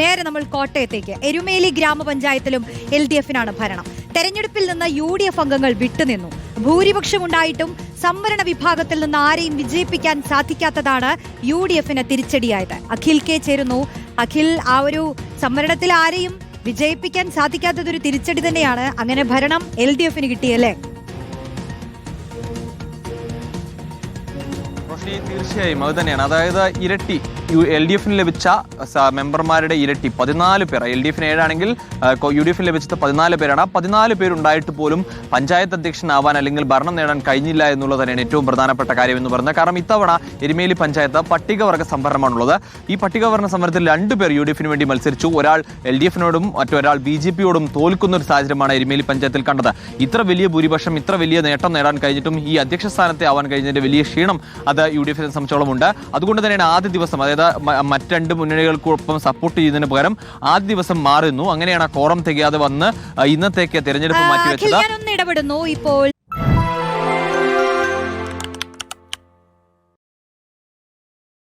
നേരെ നമ്മൾ കോട്ടയത്തേക്ക്. എരുമേലി ഗ്രാമപഞ്ചായത്തിലും എൽ ഡി എഫിനാണ് ഭരണം. തെരഞ്ഞെടുപ്പിൽ നിന്ന് യു ഡി എഫ് അംഗങ്ങൾ വിട്ടുനിന്നു. ഭൂരിപക്ഷം ഉണ്ടായിട്ടും സംവരണ വിഭാഗത്തിൽ നിന്ന് ആരെയും വിജയിപ്പിക്കാൻ സാധിക്കാത്തതാണ് യു ഡി എഫിന് തിരിച്ചടിയായത്. അഖിൽ കെ ചേരുന്നു. അഖിൽ ആ ഒരു സംവരണത്തിൽ ആരെയും വിജയിപ്പിക്കാൻ സാധിക്കാത്തതൊരു തിരിച്ചടി തന്നെയാണ്. അങ്ങനെ ഭരണം എൽ ഡി എഫിന് കിട്ടിയല്ലേ? റോഷ്നി തീർച്ചയായും. അത് തന്നെയാണ്. അതായത് ഇരട്ടി എൽ ഡി എഫിന് ലഭിച്ച മെമ്പർമാരുടെ ഇരട്ടി പതിനാല് പേർ. എൽ ഡി എഫിന് ഏഴാണെങ്കിൽ യു ഡി എഫിന് ലഭിച്ചത് പതിനാല് പേരാണ്. ആ പതിനാല് പേരുണ്ടായിട്ട് പോലും പഞ്ചായത്ത് അധ്യക്ഷനാവാൻ അല്ലെങ്കിൽ ഭരണം നേടാൻ കഴിഞ്ഞില്ല എന്നുള്ളത് തന്നെയാണ് ഏറ്റവും പ്രധാനപ്പെട്ട കാര്യം എന്ന് പറയുന്നത് കാരണം ഇത്തവണ എരുമേലി പഞ്ചായത്ത് പട്ടികവർഗ സംവരണമാണുള്ളത്. ഈ പട്ടികവർഗ സംവരണത്തിൽ രണ്ടുപേർ യു ഡി എഫിന് വേണ്ടി മത്സരിച്ചു. ഒരാൾ എൽ ഡി എഫിനോടും മറ്റൊരാൾ ബി ജെ പിയോടും തോൽക്കുന്ന ഒരു സാഹചര്യമാണ് എരുമേലി പഞ്ചായത്തിൽ കണ്ടത്. ഇത്ര വലിയ ഭൂരിപക്ഷം ഇത്ര വലിയ നേട്ടം നേടാൻ കഴിഞ്ഞിട്ടും ഈ അധ്യക്ഷ സ്ഥാനത്തെ ആവാൻ കഴിഞ്ഞതിന്റെ വലിയ ക്ഷീണം അത് യു ഡി എഫിനെ സംബന്ധിച്ചോളം ഉണ്ട്. അതുകൊണ്ട് തന്നെയാണ് ആദ്യ ദിവസം അതായത് മറ്റു രണ്ട് മുന്നണികൾക്കൊപ്പം സപ്പോർട്ട് ചെയ്യുന്നതിന് പകരം ആദ്യ ദിവസം മാറുന്നു. അങ്ങനെയാണ് ആ കോറം തികയാതെ വന്ന് ഇന്നത്തേക്ക് തെരഞ്ഞെടുപ്പ് മാറ്റിവെച്ചത്. ഇടപെടുന്നു. ഇപ്പോൾ